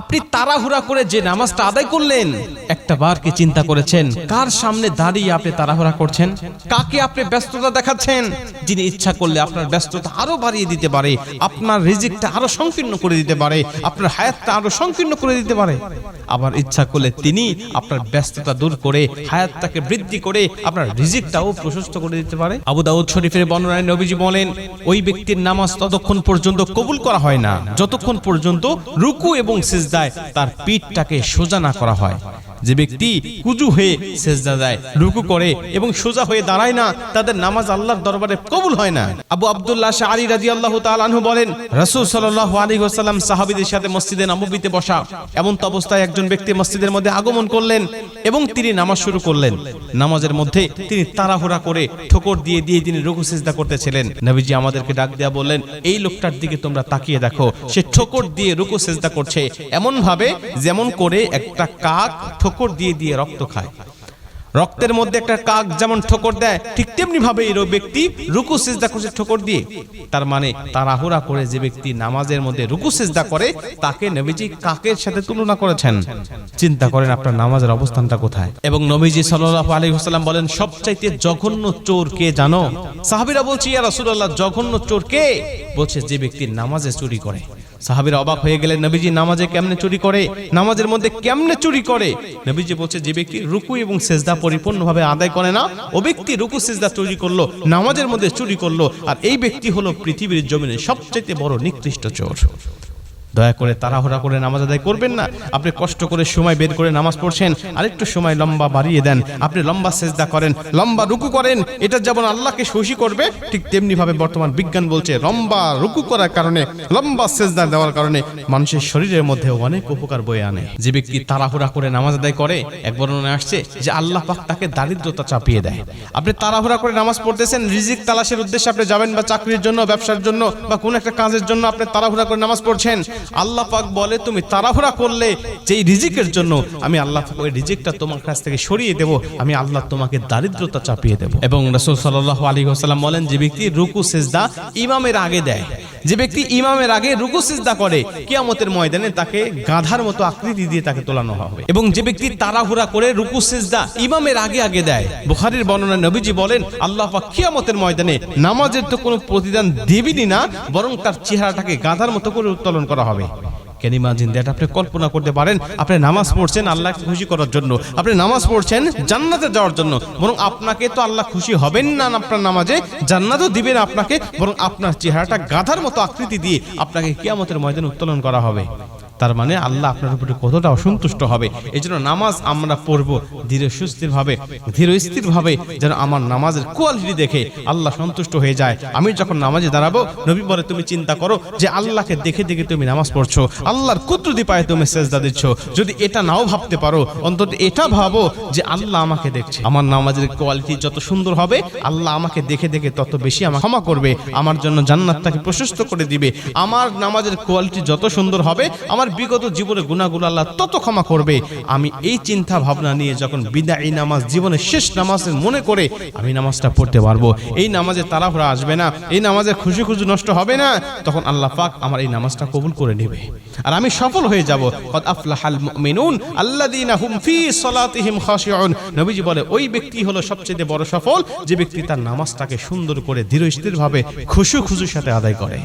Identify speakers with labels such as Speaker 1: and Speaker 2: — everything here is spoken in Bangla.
Speaker 1: আপনি তাড়াহুড়া করে যে নামাজটা আদায় করলেন, একটা বার কি চিন্তা করেছেন, কার সামনে দাঁড়িয়ে আপনি তাড়াহুড়া করছেন? কাকে আপনি ব্যস্ততা দেখাচ্ছেন? যিনি ইচ্ছা করলে আপনার ব্যস্ততা আরও বাড়িয়ে দিতে পারে, আপনার রিজিকটা আরও সংকীর্ণ করে দিতে পারে, আপনার হায়াতটা আরও সংকীর্ণ করে দিতে পারে। আবার ইচ্ছা করলে তিনি আপনার ব্যস্ততা দূর করে, হায়াতটাকে বৃদ্ধি করে আপনার রিজিকটাও প্রশস্ত করে দিতে পারে। আবু দাউদ শরীফের বর্ণনায় নবীজি বলেন, ওই ব্যক্তির নামাজ ততক্ষণ পর্যন্ত কবুল করা হয় না। যতক্ষণ পর্যন্ত রুকু এবং সেজদায় তার পিঠটাকে সোজা না করা হয়। যে ব্যক্তি কুজু হয়ে সেজদা দেয়, রুকু করে এবং সোজা হয়ে দাঁড়ায় না, তাদের নামাজ আল্লাহর দরবারে কবুল হয় না। আবু আব্দুল্লাহ শাহ আলী রাজি আল্লাহ তালানহু বলেন, রাসূল সাল্লাল্লাহু আলাইহি ওয়াসাল্লাম সাহাবীদের সাথে মসজিদে নববীতে বসা, এমন তো অবস্থায় একজন ব্যক্তি মসজিদের মধ্যে আগমন করলেন এবং তিনি নামাজ শুরু করলেন। নামাজের মধ্যে তিনি তাড়াহুড়া করে ঠোকর দিয়ে দিয়ে তিনি রুকু সেজদা করতেছিলেন। নবীজি আমাদেরকে ডাক দেয়া বললেন, এই লোকটার দিকে তোমরা তাকিয়ে দেখো, সে ঠোকর দিয়ে রুকু সেজদা করছে। এমন ভাবে যেমন করে একটা কাক ঠোকর দিয়ে দিয়ে রক্ত খায়। রক্তের মধ্যে একটা কাক যেমন ঠোকর দেয়, ঠিক তেমনি ভাবে এই ব্যক্তি রুকু, সিজদা করছে ঠোকর দিয়ে, তার মানে তাড়াহুড়া করে যে ব্যক্তি নামাজের মধ্যে রুকু, সিজদা করে, তাকে নবীজি কাকের সাথে তুলনা করেছেন। চিন্তা করেন আপনার নামাজের অবস্থানটা কোথায়? এবং নবীজি সাল্লাল্লাহু আলাইহি ওয়াসাল্লাম বলেন, সবচাইতে জঘন্য চোর কে জানো? সাহাবীরা বলছে, ইয়া রাসূলুল্লাহ, জঘন্য চোর কে? বলছে, যে ব্যক্তি নামাজে চুরি করে। সাহাবীরা অবাক হয়ে গেলেন, নবীজি নামাজে কেমনে চুরি করে? নামাজের মধ্যে কেমনে চুরি করে? নবীজি বলছে, যে ব্যক্তি রুকু এবং সেজদা পরিপূর্ণভাবে আদায় করে না, ও ব্যক্তি রুকু, সেজদা চুরি করল, নামাজের মধ্যে চুরি করল, আর এই ব্যক্তি হলো পৃথিবীর জমিনে সবচেয়ে বড় নিকৃষ্ট চোর। দয়া করে তাড়াহুড়া করে নামাজ আদায় করবেন না। আপনি কষ্ট করে সময় বের করে নামাজ পড়ছেন, আরেকটু সময় লম্বা বাড়িয়ে দেন। আপনি লম্বা সেজদা করেন, লম্বা রুকু করেন। এটা যেমন আল্লাহকে খুশি করবে, ঠিক তেমনি ভাবে বর্তমান বিজ্ঞান বলছে লম্বা রুকু করার কারণে, লম্বা সেজদা দেওয়ার কারণে মানুষের শরীরের মধ্যে অনেক উপকার বয়ে আনে। যে ব্যক্তি তাড়াহুড়া করে নামাজ আদায় করে, এক বর্ণনায় আসছে যে আল্লাহ পাক তাকে দারিদ্রতা চাপিয়ে দেয়। আপনি তাড়াহুড়া করে নামাজ পড়তেছেন, রিজিক তালাশের উদ্দেশ্যে আপনি যাবেন বা চাকরির জন্য, ব্যবসার জন্য বা কোনো একটা কাজের জন্য আপনি তাড়াহুড়া করে নামাজ পড়ছেন আল্লাহ পাক বলে, তুমি তাড়াহুড়া করলে যেই রিজিকের জন্য আমি আল্লাহ ওই রিজিকটা তোমার কাছ থেকে সরিয়ে দেব, আমি আল্লাহ তোমাকে দারিদ্রতা চাপিয়ে দেব। এবং রাসূল সাল্লাল্লাহু আলাইহি ওয়াসাল্লাম বলেন, যে ব্যক্তি রুকু, সিজদা ইমামের আগে দেয় যে ব্যক্তি ইমামের আগে রুকু সিজদা করে, কিয়ামতের ময়দানে তাকে গাধার মতো আকৃতি দিয়ে তাকে তোলানো হবে। এবং যে ব্যক্তি তাড়াহুড়া করে রুকু সিজদা ইমামের আগে আগে দেয়, বুখারির বর্ণনা নবীজি বলেন, আল্লাহ কিয়ামতের ময়দানে নামাজের তো কোনো প্রতিদান দেবেনি না, বরং তার চেহারাটাকে গাধার মতো করে উত্তোলন করা হবে। ক্যান ইমাজিন দ্যাট আপনি কল্পনা করতে পারেন, আপনি নামাজ পড়ছেন আল্লাহ খুশি করার জন্য। আপনি নামাজ পড়ছেন জান্নাতে যাওয়ার জন্য। বরং আপনাকে তো আল্লাহ খুশি হবেন না আপনার নামাজে, জান্নাতও দিবেন আপনাকে, বরং আপনার চেহারাটা গাধার মতো আকৃতি দিয়ে আপনাকে কিয়ামতের ময়দানে উত্তোলন করা হবে। তার মানে আল্লাহ আপনার উপরে কতটা অসন্তুষ্ট হবে। এই নামাজ আমরা পড়ব ধীরে সুস্থির ভাবে ধীর স্থির ভাবে যেন আমার নামাজের কোয়ালিটি দেখে আল্লাহ সন্তুষ্ট হয়ে যায়। আমি যখন নামাজে দাঁড়াবো, নবী বলে, তুমি চিন্তা করো যে আল্লাহকে দেখে দেখে তুমি নামাজ পড়ছো, আল্লাহর কুদরতি পায়ে তুমি সেজদা দিচ্ছ। যদি এটা নাও ভাবতে পারো, অন্তত এটা ভাবো যে আল্লাহ আমাকে দেখছে। আমার নামাজের কোয়ালিটি যত সুন্দর হবে, আল্লাহ আমাকে দেখে দেখে তত বেশি আমাকে ক্ষমা করবে। আমার জন্য জান্নাতটাকে প্রশস্ত করে দিবে। আমার নামাজের কোয়ালিটি যত সুন্দর হবে, আমার বিগত জীবনে গুণাগুলো আল্লাহ তত ক্ষমা করবে। আমি এই চিন্তা ভাবনা নিয়ে যখন বিদায়ী নামাজ জীবনের শেষ নামাজের মনে করে আমি নামাজটা পড়তে পারব। এই নামাজে তাড়াহুড়া আসবে না, এই নামাজের খুশি খুশি নষ্ট হবে না। তখন আল্লাহ পাক আমার এই নামাজটা কবুল করে নেবে। আর আমি সফল হয়ে যাব। কদ নবীজি বলে, ওই ব্যক্তি হলো সবচেয়ে বড় সফল, যে ব্যক্তি তার নামাজটাকে সুন্দর করে ধীর স্থির ভাবে খুশু খুশুর সাথে আদায় করে।